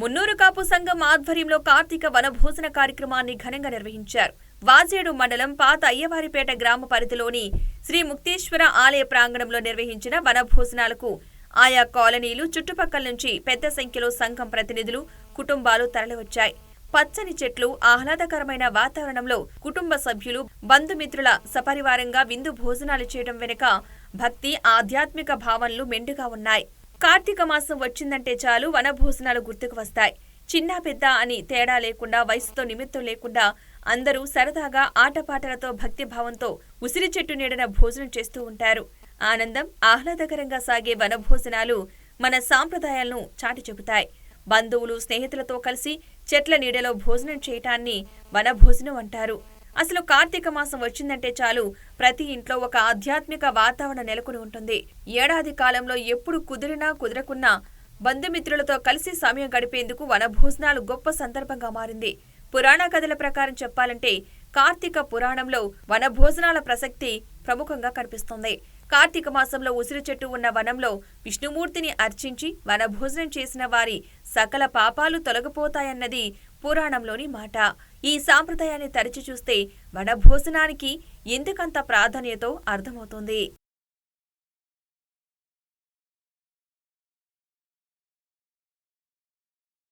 మున్నూరు కాపు సంఘం ఆధ్వర్యంలో కార్తీక వనభోజన కార్యక్రమాన్ని ఘనంగా నిర్వహించారు. వాజేడు మండలం పాత అయ్యవారిపేట గ్రామ పరిధిలోని శ్రీ ముక్తేశ్వర ఆలయ ప్రాంగణంలో నిర్వహించిన వనభోజనాలకు ఆయా కాలనీలు చుట్టుపక్కల నుంచి పెద్ద సంఖ్యలో సంఘం ప్రతినిధులు కుటుంబాలు తరలివచ్చాయి. పచ్చని చెట్లు ఆహ్లాదకరమైన వాతావరణంలో కుటుంబ సభ్యులు బంధుమిత్రుల సపరివారంగా విందు భోజనాలు చేయడం వెనుక భక్తి ఆధ్యాత్మిక భావనలు మెండుగా ఉన్నాయి. కార్తీక మాసం వచ్చిందంటే చాలు వనభోజనాలు గుర్తుకు వస్తాయి. చిన్న పెద్ద అని తేడా లేకుండా వయసుతో నిమిత్తం లేకుండా అందరూ సరదాగా ఆటపాటలతో భక్తి భావంతో ఉసిరి చెట్టు నీడన భోజనం చేస్తూ ఉంటారు. ఆనందం ఆహ్లాదకరంగా సాగే వనభోజనాలు మన సాంప్రదాయాలను చాటి చెబుతాయి. బంధువులు స్నేహితులతో కలిసి చెట్ల నీడలో భోజనం చేయటాన్ని వనభోజనం అంటారు. అసలు కార్తీక మాసం వచ్చిందంటే చాలు. ప్రతి ఇంట్లో ఒక ఆధ్యాత్మిక వాతావరణం నెలకొని ఉంటుంది. ఏడాది కాలంలో ఎప్పుడు కుదిరినా కుదరకున్నా బంధుమిత్రులతో కలిసి సమయం గడిపేందుకు వనభోజనాలు గొప్ప సందర్భంగా మారింది. పురాణ కథల ప్రకారం చెప్పాలంటే కార్తీక పురాణంలో వనభోజనాల ప్రసక్తి ప్రముఖంగా కనిపిస్తుంది. కార్తీక మాసంలో ఉసిరి చెట్టు ఉన్న వనంలో విష్ణుమూర్తిని అర్చించి వనభోజనం చేసిన వారి సకల పాపాలు తొలగిపోతాయన్నది పురాణంలోని మాట. ఈ సాంప్రదాయాన్ని తరిచి చూస్తే వనభోజనానికి ఎందుకంత ప్రాధాన్యతో అర్థమవుతుంది?